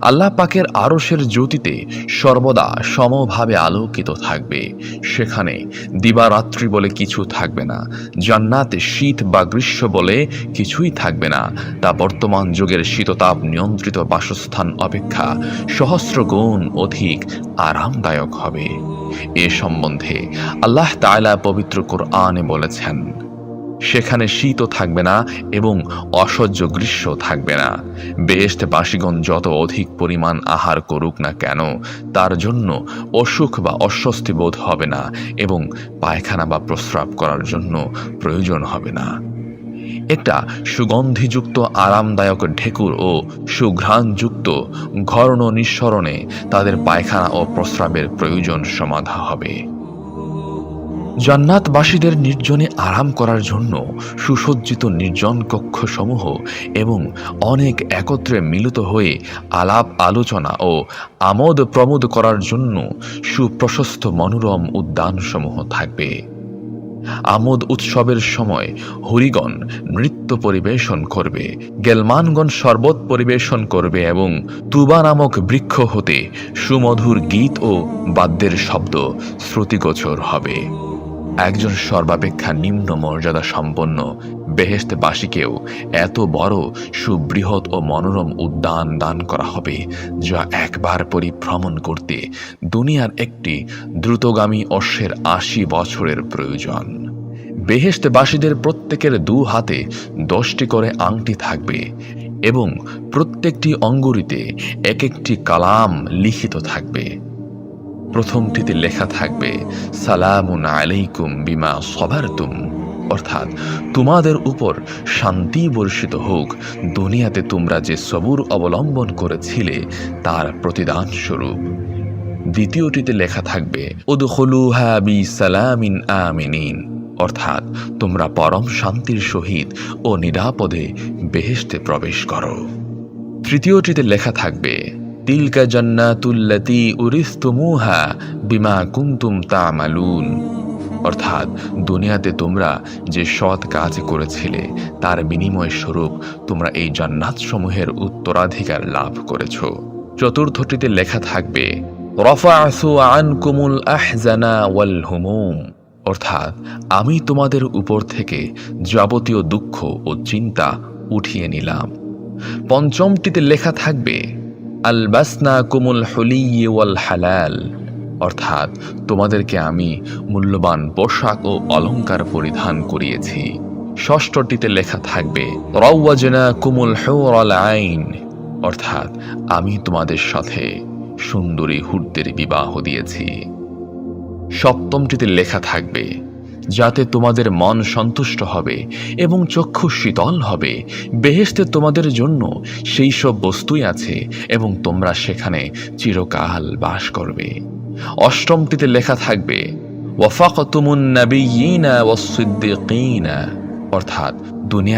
আল্লাহ পাকের আরশের জ্যোতিতে সর্বদা সমভাবে আলোকিত থাকবে। সেখানে দিবারাত্রি বলে কিছু থাকবে না, জান্নাতে শীত বা গ্রীষ্ম বলে কিছুই থাকবে না। তা বর্তমান যুগের শীততাপ নিয়ন্ত্রিত বাসস্থান অপেক্ষা সহস্র গুণ অধিক আরামদায়ক হবে। এ সম্বন্ধে আল্লাহ তায়লা পবিত্র কোরআনে বলেছেন সেখানে শীতও থাকবে না এবং অসহ্য গ্রীষ্ম থাকবে না। বেহেস্ট বাসীগণ যত অধিক পরিমাণ আহার করুক না কেন, তার জন্য অসুখ বা অস্বস্তি বোধ হবে না এবং পায়খানা বা প্রস্রাব করার জন্য প্রয়োজন হবে না। একটা সুগন্ধিযুক্ত আরামদায়ক ঢেকুর ও সুঘ্রাণযুক্ত ঘর্ণ নিঃসরণে তাদের পায়খানা ও প্রস্রাবের প্রয়োজন সমাধা হবে। জান্নাতবাসীদের নির্জনে আরাম করার জন্য সুসজ্জিত নির্জন কক্ষসমূহ এবং অনেক একত্রে মিলিত হয়ে আলাপ আলোচনা ও আমোদ প্রমোদ করার জন্য সুপ্রশস্ত মনোরম উদ্যানসমূহ থাকবে। আমোদ উৎসবের সময় হরিগণ নৃত্য পরিবেশন করবে, গেলমানগণ শরবত পরিবেশন করবে এবং তুবা নামক বৃক্ষ হতে সুমধুর গীত ও বাদ্যের শব্দ শ্রুতিগোচর হবে। একজন সর্বাপেক্ষা নিম্ন মর্যাদা সম্পন্ন বেহেস্তবাসীকেও এত বড় সুবৃহৎ ও মনোরম উদ্যান দান করা হবে, যা একবার পরিভ্রমণ করতে দুনিয়ার একটি দ্রুতগামী অশ্বের আশি বছরের প্রয়োজন। বেহেস্তবাসীদের প্রত্যেকের দু হাতে দশটি করে আংটি থাকবে এবং প্রত্যেকটি অঙ্গুরিতে এক একটি কালাম লিখিত থাকবে। প্রথমটিতে লেখা থাকবে, সালামুন আলাইকুম বিমা সবারতুম। অর্থাৎ, তোমাদের উপর শান্তি বর্ষিত হোক, দুনিয়াতে তোমরা যে সবুর অবলম্বন করেছিলে, তার প্রতিদান স্বরূপ। দ্বিতীয়টিতে লেখা থাকবে সালামিন আমিনিন। অর্থাৎ, তোমরা পরম শান্তির সহিত ও নিরাপদে বেহেশতে প্রবেশ করো। তৃতীয়টিতে লেখা থাকবে তিলকা জান্নাতুল্লাতি উরিস্তুমুহা বিমা কুন্তুম তামালুন। অর্থাৎ দুনিয়াতে তোমরা যে সৎ কাজ করেছিলে, তার বিনিময় স্বরূপ তোমরা এই জান্নাত সমূহের উত্তরাধিকার লাভ করেছ। চতুর্থটিতে লেখা থাকবে আনকুমুল আহজানা ওয়াল অর্থাৎ, আমি তোমাদের উপর থেকে যাবতীয় দুঃখ ও চিন্তা উঠিয়ে নিলাম। পঞ্চমটিতে লেখা থাকবে আলবাসনা কুমুল হলি ওয়াল হালাল। অর্থাৎ তোমাদেরকে আমি মূল্যবান পোশাক ও অলংকার পরিধান করিয়েছি। ষষ্ঠটিতে লেখা থাকবে রওয়াজনা কুমুল হেওয়াল আইন। অর্থাৎ আমি তোমাদের সাথে সুন্দরী হুরদের বিবাহ দিয়েছি। সপ্তমটিতে লেখা থাকবে যাতে তোমাদের মন সন্তুষ্ট হবে এবং চক্ষু শীতল হবে। বেহেস্তে তোমাদের জন্য সেই সব বস্তুই আছে এবং তোমরা সেখানে চিরকাল বাস করবে। অষ্টমটিতে লেখা থাকবে, ওয়াফাকতুমুন নাবিয়িনা অর্থাৎ দুনিয়া